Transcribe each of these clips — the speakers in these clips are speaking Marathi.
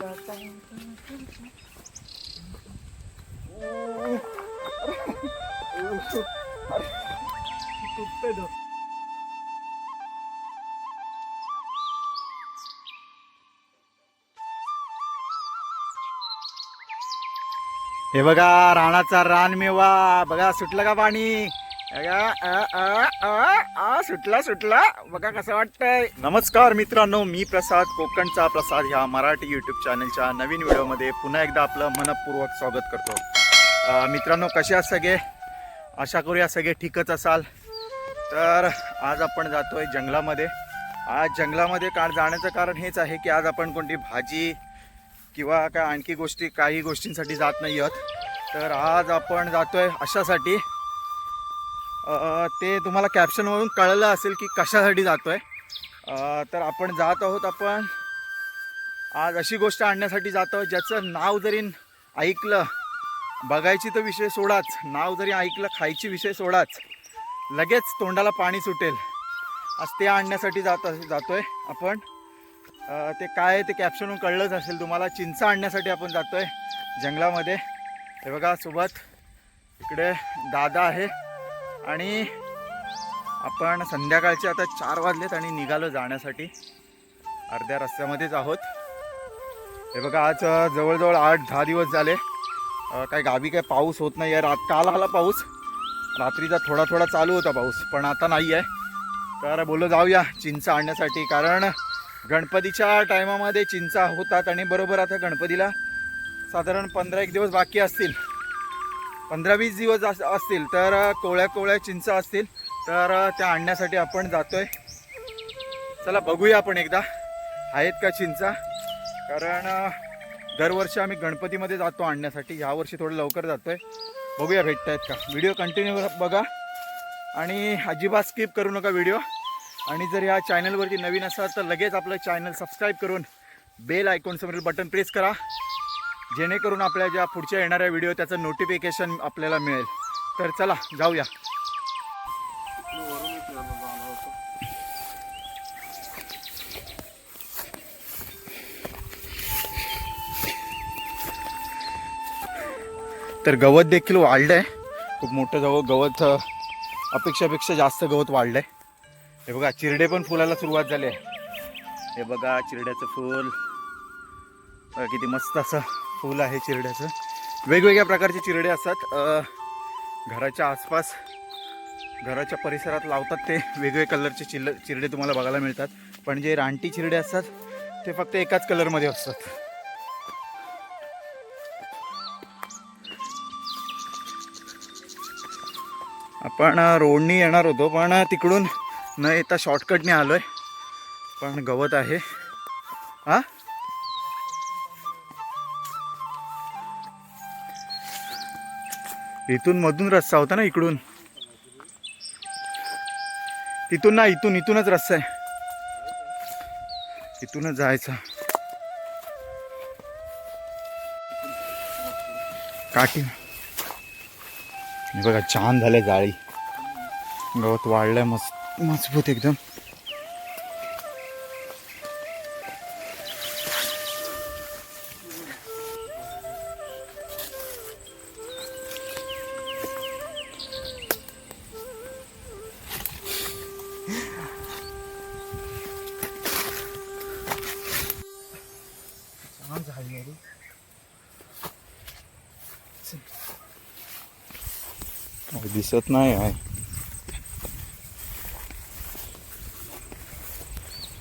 हे बघा राणाचा रानमेवा. बघा सुटलं का पाणी? सुटला सुटला. बघा कसं वाटतंय. नमस्कार मित्रांनो मी प्रसाद कोकणचा प्रसाद ह्या मराठी युट्यूब चॅनलच्या नवीन व्हिडिओमध्ये पुन्हा एकदा आपलं मनपूर्वक स्वागत करतो. मित्रांनो कसे आहात सगळे? आशा करूया सगळे ठीकच असाल. तर आज आपण जातोय जंगलामध्ये. आज जंगलामध्ये का जाण्याचं कारण हेच आहे की आज आपण कोणती भाजी किंवा काय आणखी गोष्टी काही गोष्टींसाठी जात नाही आहोत. तर आज आपण जातोय अशासाठी. ते तुम्हाला कॅप्शनवरून कळलं असेल की कशासाठी जातो आहे तर आपण जात आहोत आपण आज अशी गोष्ट आणण्यासाठी जात आहोत ज्याचं नाव जरी ऐकलं बघायची तर विषय सोडाच नाव जरी ऐकलं खायची विषय सोडाच लगेच तोंडाला पाणी सुटेल. आज ते आणण्यासाठी जात जातो आहे आपण ते काय आहे ते कॅप्शनवरून कळलंच असेल तुम्हाला. चिंच आणण्यासाठी आपण जातो आहे जंगलामध्ये. हे बघा सोबत इकडे दादा आहे. आणि आपण संध्याकाळचे आता चार वाजलेत आणि निघालो जाण्यासाठी. अर्ध्या रस्त्यामध्येच आहोत. हे बघा आज जवळजवळ आठ दहा दिवस झाले. काय गावी काय पाऊस होत नाही आहे रात काल आला पाऊस. रात्रीचा थोडा थोडा चालू होता पाऊस पण आता नाही आहे तर बोललो जाऊया चिंचा आणण्यासाठी. कारण गणपतीच्या टायमामध्ये चिंचा होतात आणि बरोबर आता गणपतीला साधारण पंधरा एक दिवस बाकी असतील. पंधरा वीस दिवस अस- असतील तर कोवळ्या कोवळ्या चिंचा असतील तर त्या आणण्यासाठी आपण जातोय. चला बघूया आपण एकदा. आहेत का चिंचा? कारण दरवर्षी आम्ही गणपतीमध्ये जातो आणण्यासाठी. यावर्षी थोडं लवकर जातोय. बघूया भेटत आहेत का. व्हिडिओ कंटिन्यू बघा. आणि अजिबात स्किप करू नका व्हिडिओ. आणि जर या चॅनलवरती नवीन असाल तर लगेच आपलं चॅनल सबस्क्राईब करून बेल आयकॉनसमोरील बटन प्रेस करा. जेणेकरून आपल्या ज्या पुढच्या येणाऱ्या व्हिडिओ त्याचं नोटिफिकेशन आपल्याला मिळेल. तर चला जाऊया. तर गवत देखील वाढलंय. खूप मोठं जवळ गवत अपेक्षापेक्षा जास्त गवत वाढलंय. हे बघा चिरडे पण फुलायला सुरुवात झाली आहे. हे बघा चिरड्याचं फूल. किती मस्त असं. फुल आहे चिरड्याचं. वेगवेगळ्या प्रकारचे चिरडे असतात. घराच्या आसपास घराच्या परिसरात लावतात ते. वेगवेगळे कलरचे चिल्ल चिरडे तुम्हाला बघायला मिळतात. पण जे रानटी चिरडे असतात ते फक्त एकाच कलरमध्ये असतात. आपण रोडनी येणार होतो पण तिकडून न येता शॉर्टकटने आलो आहे पण गवत आहे. हां इथून मधून रस्ता होता ना इकडून. तिथून ना इथून इथूनच रस्ता आहे. इथूनच जायचं. काठी. बघा छान झाले जाळी गवत वाढलंय मस्त मजबूत एकदम. दिसत नाही आहे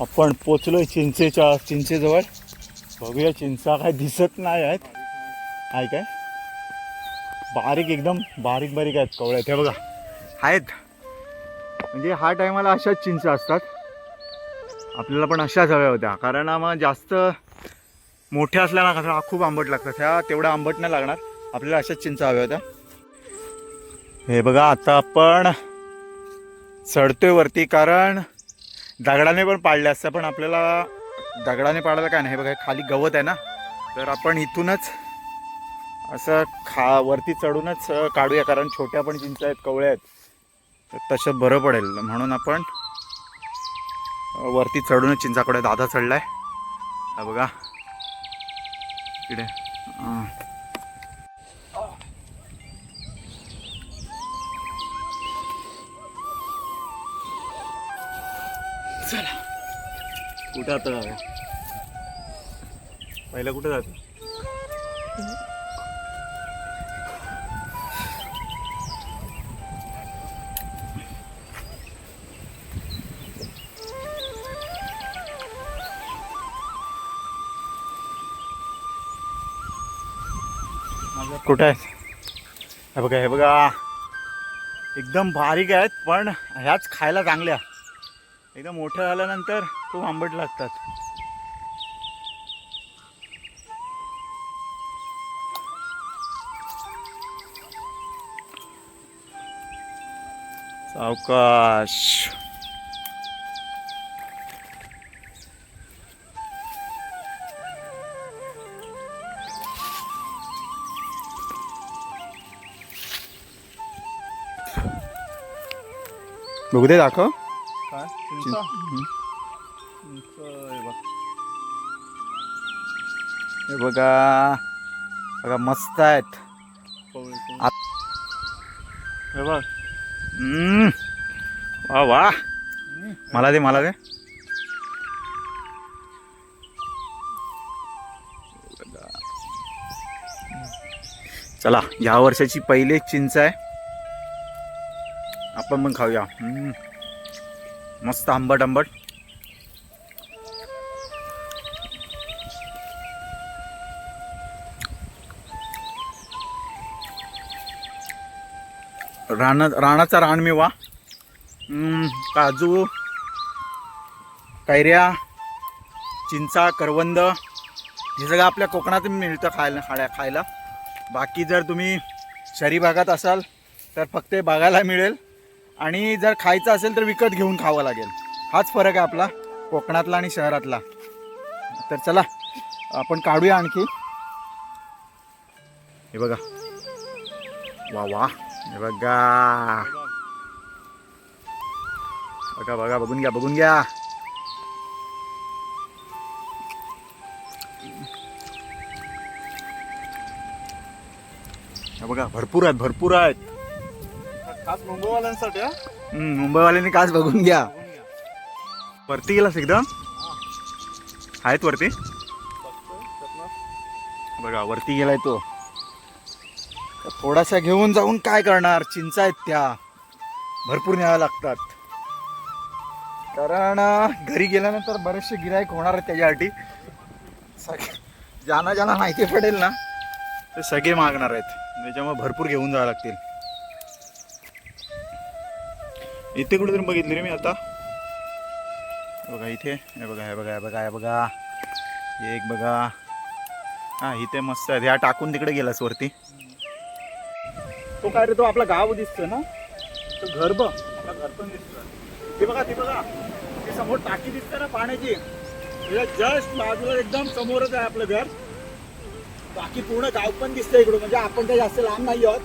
आपण पोचलोय चिंचेच्या चिंचेजवळ बघूया चिंचा काय दिसत नाही आहेत. आहे काय? बारीक एकदम बारीक बारीक आहेत कवळ्या त्या बघा. आहेत. म्हणजे हा टायमाला अशाच चिंचा असतात. आपल्याला पण अशाच हव्या होत्या. कारण मग जास्त मोठ्या असल्या ना कसं खूप आंबट लागतात. ह्या तेवढ्या आंबट नाही लागणार. आपल्याला अशाच चिंचा हव्या होत्या. हे बघा आता आपण चढतोय वरती कारण दगडाने पण पाडले असतं पण आपल्याला दगडाने पाडायला काय नाही. हे बघा खाली गवत आहे ना. तर आपण इथूनच असं खा वरती चढूनच काढूया कारण छोट्या पण चिंचा आहेत कवळ्या आहेत. तर तसं बरं पडेल. म्हणून आपण वरती चढूनच चिंचाकडे दादा चढलाय. आहे बघा. इकडे. चला. कुठं आता पहिला कुठं जातो? कुठं आहे? हे बघा हे बघा. एकदम बारीक आहेत पण ह्याच खायला चांगल्या. एकदम मोठं झाल्यानंतर खूप आंबट लागतात. सावकाश. बघू दे दाखव. चिंच-. हे बघा. बघा. मस्त आहेत. हे बघ. वा वा. मला दे मला दे. चला या वर्षाची पहिली चिंच आहे. आपण पण खाऊया. हम्म. मस्त आंबट आंबट. रान रानाचा रानमेवा काजू कैऱ्या चिंचा करवंद. हे सगळं आपल्या कोकणात मिळतं खायला खाण्या खायला. बाकी जर तुम्ही शहरी भागात असाल तर फक्त बघायला मिळेल. आणि जर खायचं असेल तर विकत घेऊन खावं लागेल. हाच फरक आहे आपला कोकणातला आणि शहरातला. तर चला आपण काढूया आणखी. हे बघा. वा वा. हे बघा. बघा बघा बघून घ्या बघून घ्या. बघा भरपूर आहेत भरपूर आहेत. खास मुंबईवाल्यांसाठी हा? हम्म, मुंबईवाल्यांनी काच बघून घ्या. वरती गेलास एकदम? आहेत वरती? बघा वरती गेलाय तो. थोडासा घेऊन जाऊन काय करणार? चिंचा आहेत त्या. भरपूर न्याव्या लागतात. कारण अं, घरी गेल्यानंतर बरेचसे गिरायक होणार आहेत त्याच्यासाठी. सगळे ज्यांना ज्यांना माहिती पडेल ना ते सगळे मागणार आहेत. त्याच्यामुळे भरपूर घेऊन जावं लागतील. इथे कुठेतरी बघितली रे मी आता. बघा इथे. हे बघा हे बघा हे बघा हे बघा. एक बघा. हा इथे मस्त आहे. ह्या टाकून तिकडे गेलास वरती. तो काय रे तो आपला गाव दिसतोय ना? तो घर बघ. आपला घर पण दिसतोय. ते बघा ते बघा. ते समोर टाकी दिसते ना पाण्याची. जस्ट बाजूला एकदम समोरच आहे आपलं घर. बाकी पूर्ण गाव पण दिसतंय इकडून म्हणजे आपण काही जास्त लांब नाही आहोत.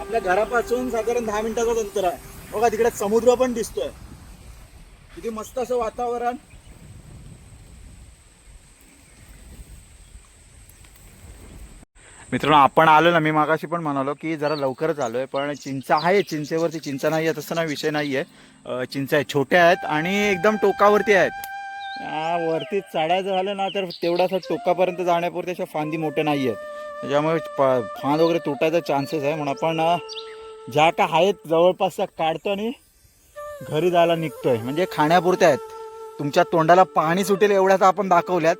आपल्या घरापासून साधारण दहा मिनिटाचंच अंतर आहे. बघा तिकडे समुद्र पण दिसतोय. किती मस्त असं वातावरण. मित्रांनो आपण आलो ना मी मागाशी पण म्हणालो की जरा लवकरच आलोय पण चिंचा आहे चिंचेवरती चिंचा नाही आहे तसं ना विषय नाही आहे. चिंचा आहेत छोट्या आहेत आणि एकदम टोकावरती आहेत. वरती चढायचं झालं ना तर तेवढासा टोकापर्यंत जाण्यापुरते अशा फांदी मोठ्या नाही आहेत. त्याच्यामुळे फांद वगैरे तुटायचा चान्सेस आहे म्हणून आपण ज्या का आहेत जवळपास त्या काढतो आणि घरी जायला निघतोय. म्हणजे खाण्यापुरत्या आहेत. तुमच्या तोंडाला पाणी सुटेल एवढ्याच आपण दाखवल्यात.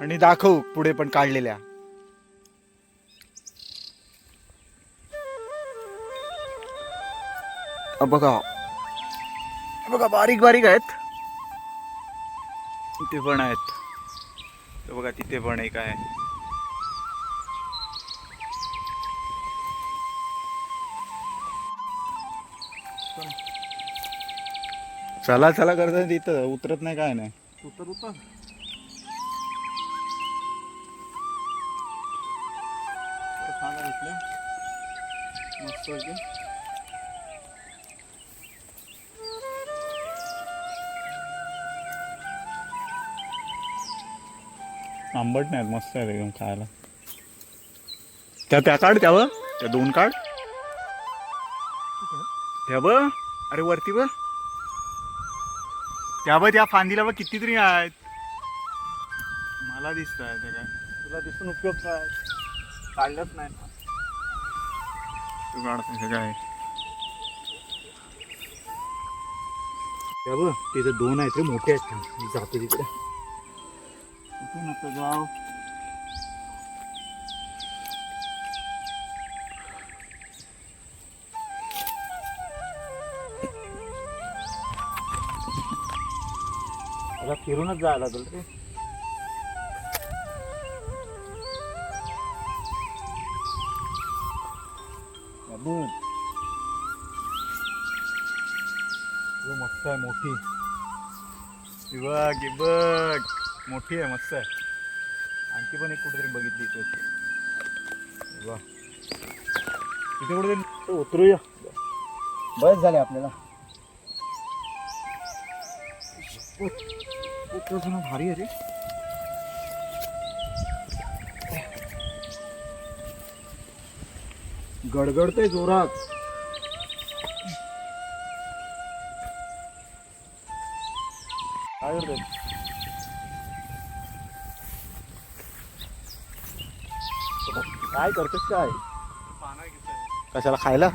आणि दाखवू पुढे पण काढलेल्या. बघा. बघा बारीक बारीक आहेत. इथे पण आहेत. बघा तिथे पण एक आहे. चला चला करता तिथं. उतरत नाही काय नाही. उतर उतर. आहे. मस्त आहे. आंबट नाहीत मस्त आहेत एकदम खायला. त्या त्या काढ त्यावर त्या दोन काढ. त्या ब अरे वरती ब त्या ब त्या फांदीला बघ कितीतरी आहेत. मला दिसत आहे ते काय तुला दिसून उपयोग काय? काढलंच नाही. तू काढ त्याचं काय? त्या बघ तिथे दोन आहेत रे मोठे आहेत. जातो तिकडे. कुठून आता आता फिरूनच जायला लागल रे. बाबू. मस्त आहे मोठी. ही बघ ही बघ. मोठी आहे मस्त आहे. आणखी पण एक कुठेतरी बघितली इथे. वा. इथे कुठेतरी उतरूया. बस झाले आपल्याला. तो जण भारी आहे रे गडगडतय जोरात. काय करतोय? काय करतोस काय? कशाला खायला?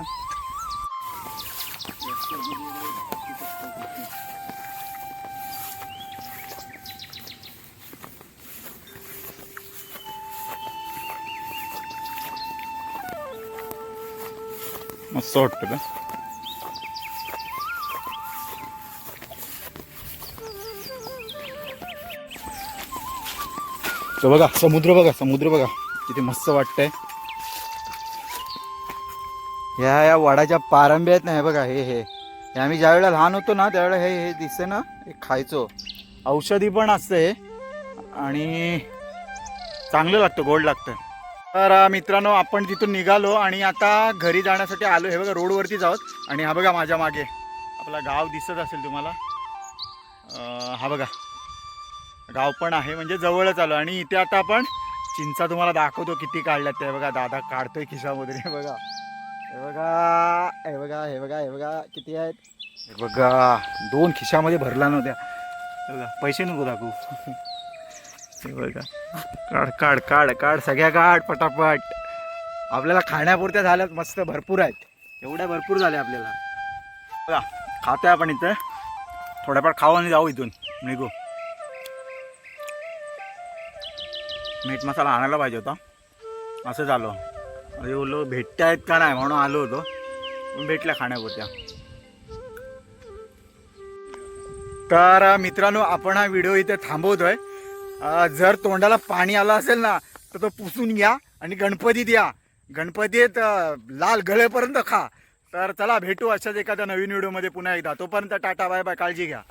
मस्त वाटतं का तर बघा समुद्र बघा समुद्र बघा किती मस्त वाटतंय ह्या या वडाच्या पारंब्या आहेत ना हे बघा हे हे आम्ही ज्या वेळेला लहान होतो ना त्यावेळेला हे हे दिसते ना हे खायचो औषधी पण असते हे आणि चांगलं लागतं गोड लागतं तर मित्रांनो आपण तिथून निघालो आणि आता घरी जाण्यासाठी आलो हे बघा रोडवरती जाऊत आणि हा बघा माझ्या मागे. आपला गाव दिसत असेल तुम्हाला. हा बघा. गाव पण आहे म्हणजे जवळच आलो. आणि इथे आता आपण चिंचा तुम्हाला दाखवतो किती काढल्यात ते. बघा दादा काढतोय खिशामध्ये हे बघा. हे बघा हे बघा हे बघा हे बघा किती आहेत? हे बघा दोन खिशामध्ये भरला नव्हत्या हे बघा पैसे नको दाखवू. बघा. काढ काढ काढ काढ सगळ्या काढ पटापट. आपल्याला खाण्यापुरत्या झाल्यात मस्त भरपूर आहेत. एवढ्या भरपूर झाल्या आपल्याला. बघा खातोय आपण इथं. थोड्याफार खाऊ आणि जाऊ इथून. निघू. मीठ मसाला आणायला पाहिजे होता. असं झालं. अरे बोललो भेटत आहेत का नाही म्हणून आलो होतो. भेटल्या खाण्यापुरत्या. तर मित्रांनो आपण हा व्हिडिओ इथे थांबवतोय. जर तोंडाला पाणी आलं असेल ना तर तो पुसून घ्या आणि गणपतीत या गणपतीत लाल गळेपर्यंत खा. तर चला भेटू अशाच एखाद्या नवीन व्हिडिओमध्ये पुन्हा एकदा. तोपर्यंत टाटा बाय बाय काळजी घ्या.